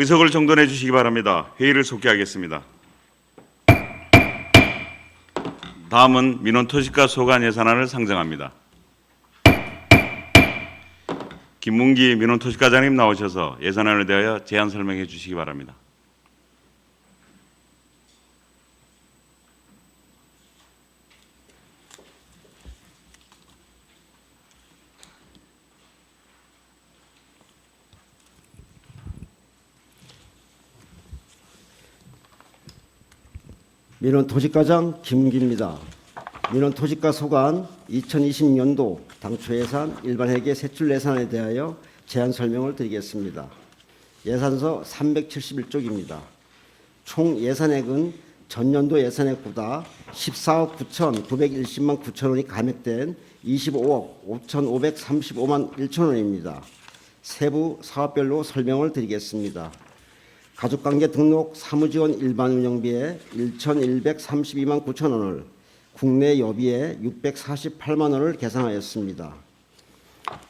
의석을 정돈해 주시기 바랍니다. 회의를 속개하겠습니다. 다음은 민원 토지가 소관 예산안을 상정합니다. 김문기 민원 토지과장님 나오셔서 예산안에 대하여 제안 설명해 주시기 바랍니다. 민원 토지과장 김기입니다. 민원 토지과 소관 2020년도 당초 예산 일반 회계 세출 예산에 대하여 제안 설명을 드리겠습니다. 예산서 371쪽입니다. 총 예산액은 전년도 예산액보다 14억 9,910만 9천 원이 감액된 25억 5,535만 1천 원입니다. 세부 사업별로 설명을 드리겠습니다. 가족관계 등록 사무지원 일반 운영비에 1,132만 9천 원을 국내 여비에 648만 원을 계상하였습니다.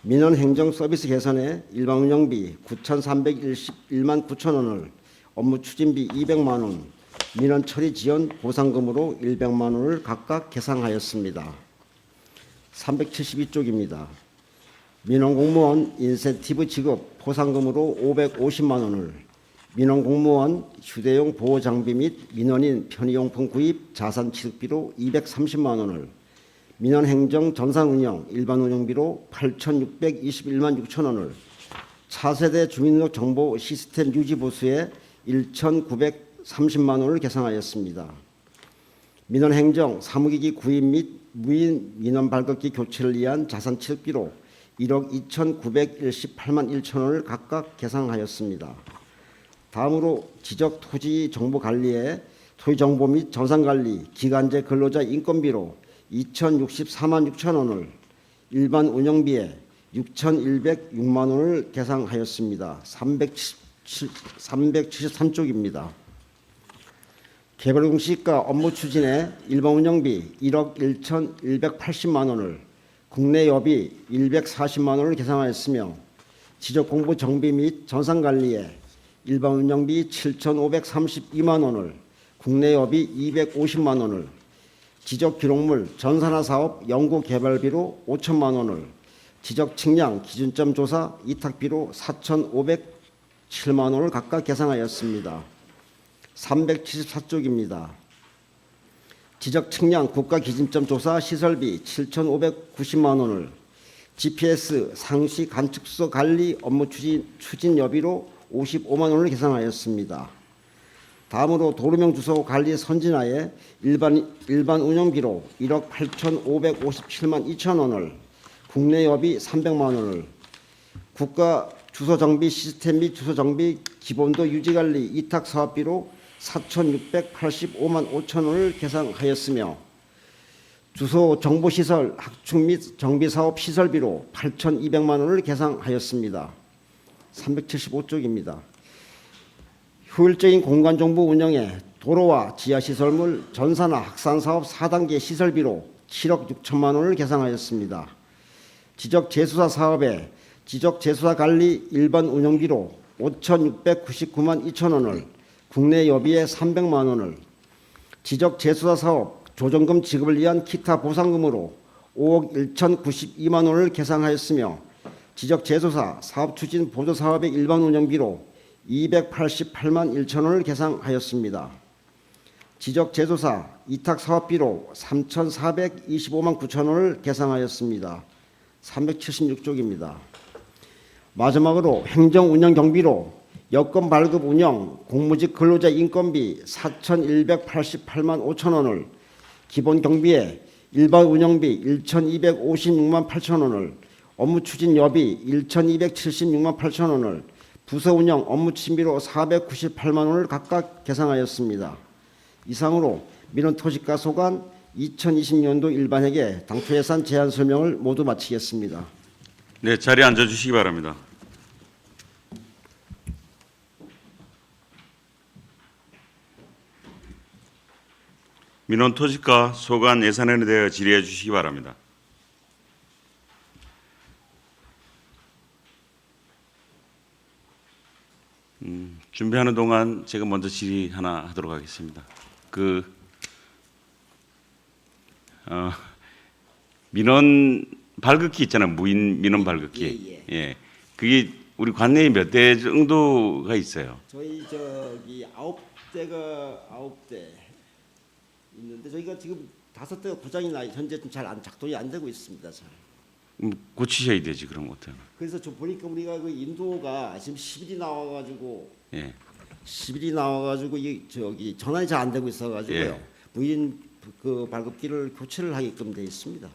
민원 행정 서비스 개선에 일반 운영비 9,311만 9천 원을 업무 추진비 200만 원, 민원 처리 지원 보상금으로 100만 원을 각각 계상하였습니다. 372쪽입니다. 민원 공무원 인센티브 지급 보상금으로 550만 원을 민원 공무원 휴대용 보호 장비 및 민원인 편의용품 구입 자산 취득비로 230만 원을 민원 행정 전산 운영 일반 운영비로 8,621만 6천 원을 차세대 주민등록 정보 시스템 유지 보수에 1,930만 원을 계상하였습니다. 민원 행정 사무기기 구입 및 무인 민원 발급기 교체를 위한 자산 취득비로 1억 2,918만 1천 원을 각각 계상하였습니다. 다음으로 지적 토지 정보 관리에 토지 정보 및 전산 관리 기간제 근로자 인건비로 2,064만 6천 원을 일반 운영비에 6,106만 원을 계상하였습니다. 377, 373쪽입니다. 개발 공 시가 업무 추진에 일반 운영비 1억 1,180만 원을 국내 여비 140만 원을 계상하였으며 지적 공부 정비 및 전산 관리에 일반 운영비 7,532만 원을 국내 여비 250만 원을 지적 기록물 전산화 사업 연구 개발비로 5천만 원을 지적 측량 기준점 조사 이탁비로 4,507만 원을 각각 계상하였습니다. 374쪽입니다. 지적 측량 국가 기준점 조사 시설비 7,590만 원을 GPS 상시 관측소 관리 업무 추진, 추진 여비로 55만 원을 계산하였습니다. 다음으로 도로명 주소 관리 선진화에 일반 일반 운영비로 1억 8,557만 2천 원을 국내 여비 300만 원을 국가 주소 정비 시스템 및 주소 정비 기본도 유지 관리 이탁 사업비로 4,685만 5천 원을 계산하였으며 주소 정보 시설 확충 및 정비 사업 시설비로 8,200만 원을 계산하였습니다. 375쪽입니다. 효율적인 공간 정보 운영에 도로와 지하 시설물 전산화 확산 사업 4단계 시설비로 7억 6천만 원을 계산하였습니다. 지적 재수사 사업에 지적 재수사 관리 일반 운영비로 5,699만 2천 원을 국내 여비에 300만 원을 지적 재수사 사업 조정금 지급을 위한 기타 보상금으로 5억 1,092만 원을 계산하였으며 지적 재조사 사업 추진 보조 사업의 일반 운영비로 288만 1천 원을 계산하였습니다. 지적 재조사 이탁 사업비로 3,425만 9천 원을 계산하였습니다. 376쪽입니다. 마지막으로 행정 운영 경비로 여건 발급 운영 공무직 근로자 인건비 4,188만 5천 원을 기본 경비에 일반 운영비 1,256만 8천 원을 업무 추진 여비 1,276만 8천 원을 부서 운영 업무 추진비로 498만 원을 각각 계상하였습니다. 이상으로 민원 토지가 소관 2020년도 일반회계 당초 예산 제한 설명을 모두 마치겠습니다. 네, 자리에 앉아 주시기 바랍니다. 민원 토지가 소관 예산안에 대하여 질의해 주시기 바랍니다. 음, 음, 준비하는 동안 제가 먼저 질의 하나 하도록 하겠습니다. 그 어, 민원 발급기 있잖아요. 무인 민원 발급기. 예, 그게 우리 관내에 몇 대 정도가 있어요. 저희 저기 아홉 대가 아홉 대 있는데 저희가 지금 다섯 대가 고장이 나 현재 좀 잘 안 작동이 안 되고 있습니다. 잘. 음, 고치셔야 되지 그럼 어떡하나. 그래서 좀 보니까 우리가 그 인도가 지금 10일이 나와가지고 예. 10일이 나와가지고 이 저기 전환이 잘 안 되고 있어가지고요. 예. 무인 그 발급기를 교체를 하게끔 돼 있습니다.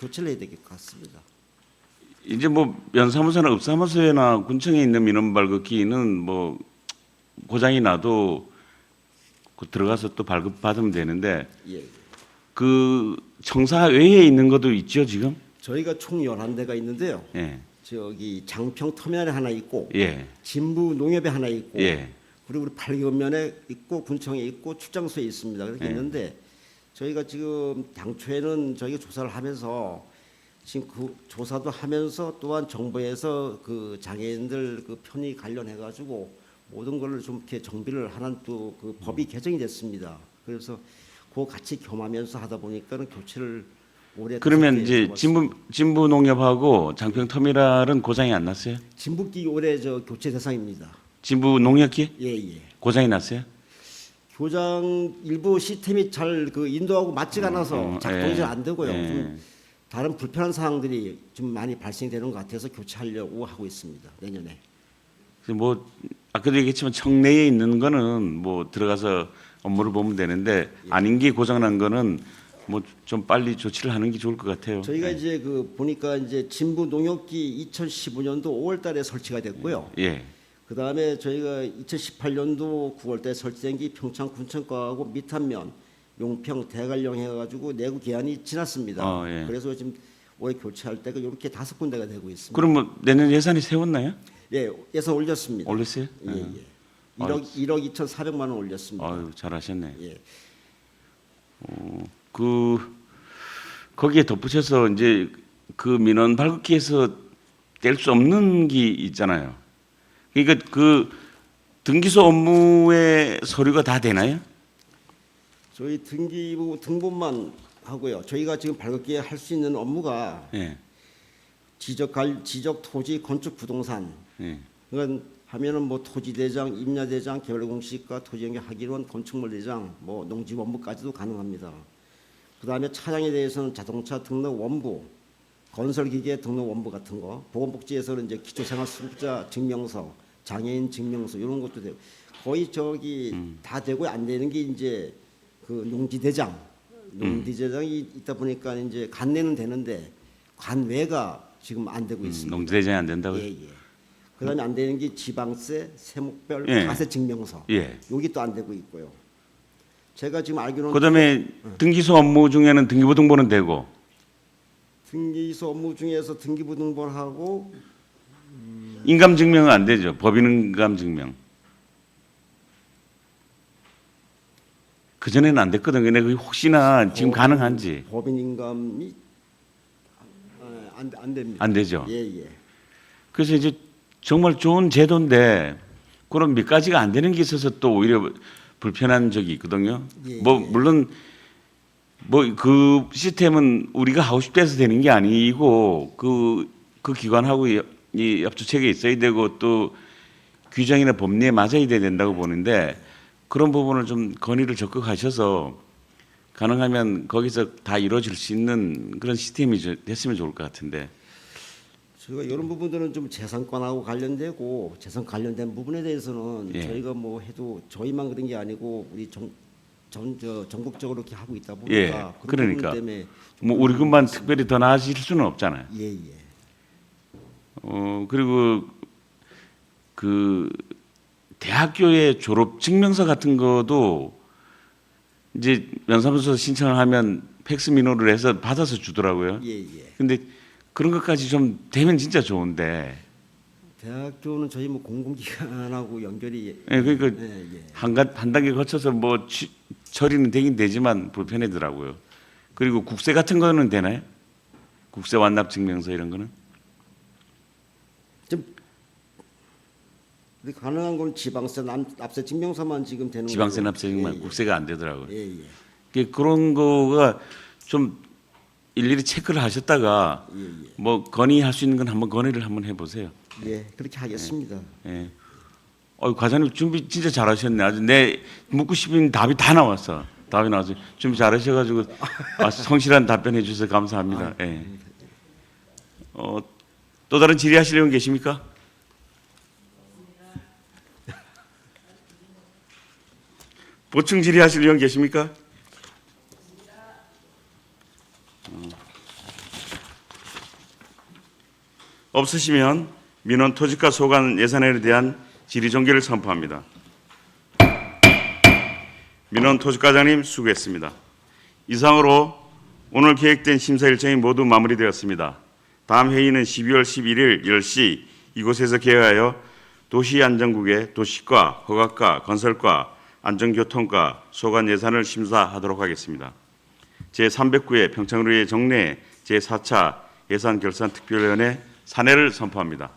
교체를 해야 될것 같습니다. 이제 뭐 면사무소나 읍사무소나 군청에 있는 민원 발급기는 뭐 고장이 나도 그 들어가서 또 발급 받으면 되는데 예. 그 청사 외에 있는 것도 있죠 지금? 저희가 총 11대가 있는데요. 예. 저기 장평 터미널에 하나 있고 예. 진부 농협에 하나 있고 예. 그리고 우리 팔교면에 있고 군청에 있고 출장소에 있습니다. 그렇게 예. 있는데 저희가 지금 당초에는 저희가 조사를 하면서 지금 그 조사도 하면서 또한 정부에서 그 장애인들 그 편의 관련해 가지고 모든 걸 좀 이렇게 정비를 하는 또 그 법이 개정이 됐습니다. 그래서 그거 같이 겸하면서 하다 보니까는 교체를 그러면 이제. 진부 진부 농협하고 장평 터미널은 고장이 안 났어요? 진북기 올해 저 교체 대상입니다. 진부 농협기 예 예. 고장이 났어요? 교장 일부 시스템이 잘 그 인도하고 맞지가 않아서 음, 작동이 예. 잘안 되고요. 예. 좀 다른 불편한 사항들이 좀 많이 발생되는 것 같아서 교체하려고 하고 있습니다. 내년에. 뭐 아까도 얘기했지만 청내에 있는 거는 뭐 들어가서 업무를 보면 되는데 예. 아닌 게 고장난 거는 뭐 좀 빨리 조치를 하는 게 좋을 것 같아요. 저희가 예. 이제 그 보니까 이제 진부 농협기 2015년도 5월달에 설치가 됐고요. 예. 그 다음에 저희가 2018년도 9월달에 설치된 게 평창 군청과하고 밑한면 용평 대관령 해가지고 내구 기한이 지났습니다. 어, 예. 그래서 지금 올해 교체할 때가 이렇게 다섯 군데가 되고 있습니다. 그럼 뭐 내년 예산이 세웠나요? 예, 예산 올렸습니다. 올렸어요? 예, 예. 예. 1억 1억 2,400만 원 올렸습니다. 아유 잘하셨네. 예. 그 거기에 덧붙여서 이제 그 민원 발급기에서 뗄 수 없는 게 있잖아요. 그러니까 그 등기소 업무의 서류가 다 되나요? 저희 등기부 등본만 하고요. 저희가 지금 발급기에 할 수 있는 업무가 예. 지적 관 지적 토지 건축 부동산 예. 그건 하면은 뭐 토지 대장, 임야 대장, 개발 공시과 토지 연계 하기론, 건축물 대장, 뭐 농지 원부까지도 가능합니다. 그 다음에 차량에 대해서는 자동차 등록 원부, 건설 기계 등록 원부 같은 거, 보건복지에서는 이제 기초생활수급자 증명서, 장애인 증명서 이런 것도 되고 거의 저기 다 되고 안 되는 게 이제 그 농지 대장, 농지 대장이 있다 보니까 이제 관내는 되는데 관외가 지금 안 되고 있습니다. 농지대장이 안 된다고요? 예, 예. 그다음에 안 되는 게 지방세, 세목별 예. 가세 증명서. 예. 여기 또 안 되고 있고요. 제가 지금 알기로는 그다음에 등기소 업무 중에는 등기부 등본은 되고 등기소 업무 중에서 등기부 등본하고 인감 증명은 안 되죠. 법인 인감 증명. 그 전에는 안 됐거든. 근데 그게 혹시나 지금 어, 가능한지 법인 인감이 아, 안, 안 됩니다. 안 되죠. 예, 예. 그래서 이제 정말 좋은 제도인데 그런 몇 가지가 안 되는 게 있어서 또 오히려 불편한 적이 있거든요. 예, 뭐 예. 물론 뭐 그 시스템은 우리가 하고 싶다 해서 되는 게 아니고 그 그 기관하고 여- 이 협조체계 있어야 되고 또 규정이나 법리에 맞아야 돼야 된다고 보는데 그런 부분을 좀 건의를 적극 하셔서 가능하면 거기서 다 이루어질 수 있는 그런 시스템이 저- 됐으면 좋을 것 같은데 저희가 이런 부분들은 좀 재산권하고 관련되고 재산 관련된 부분에 대해서는 예. 저희가 뭐 해도 저희만 그런 게 아니고 우리 정, 전, 저, 전국적으로 이렇게 하고 있다 보니까 예, 그런 그러니까. 부분 때문에 좀뭐 우리 것만 특별히 더 나아질 수는 없잖아요. 예, 예. 어 그리고 그 대학교의 졸업 증명서 같은 거도 이제 면사무소 신청을 하면 팩스 민호를 해서 받아서 주더라고요. 예, 예. 근데 그런 것까지 좀 되면 진짜 좋은데 대학교는 저희 뭐 공공기관하고 연결이 예, 그러니까 예, 예. 한, 가- 한 단계 거쳐서 뭐 취, 처리는 되긴 되지만 불편하더라고요. 그리고 국세 같은 거는 되나요? 국세 완납 증명서 이런 거는? 좀 근데 가능한 건 지방세 남- 납세 증명서만 지금 되는 지방세 거고. 납세만 예, 국세가 안 되더라고요. 예, 예. 그 그런 거가 좀 일일이 체크를 하셨다가 예, 예. 뭐 건의할 수 있는 건 한번 건의를 한번 해보세요. 예, 그렇게 하겠습니다. 예. 어, 과장님 준비 진짜 잘하셨네. 아주 내 묻고 싶은 답이 다 나왔어. 답이 나와서 준비 잘하셔가지고 아, 성실한 답변해 주셔서 감사합니다. 예. 어, 또 다른 질의하실 분 계십니까? 보충 질의하실 분 계십니까? 음. 없으시면 민원 토지가 소관 예산에 대한 질의 종결을 선포합니다. 민원 토지과장님 수고했습니다. 이상으로 오늘 계획된 심사 일정이 모두 마무리되었습니다. 다음 회의는 12월 11일 10시 이곳에서 개회하여 도시안전국의 도시과, 허가과, 건설과, 안전교통과, 소관 예산을 심사하도록 하겠습니다. 제309회 평창의회 정례 제4차 예산결산특별위원회 사내를 선포합니다.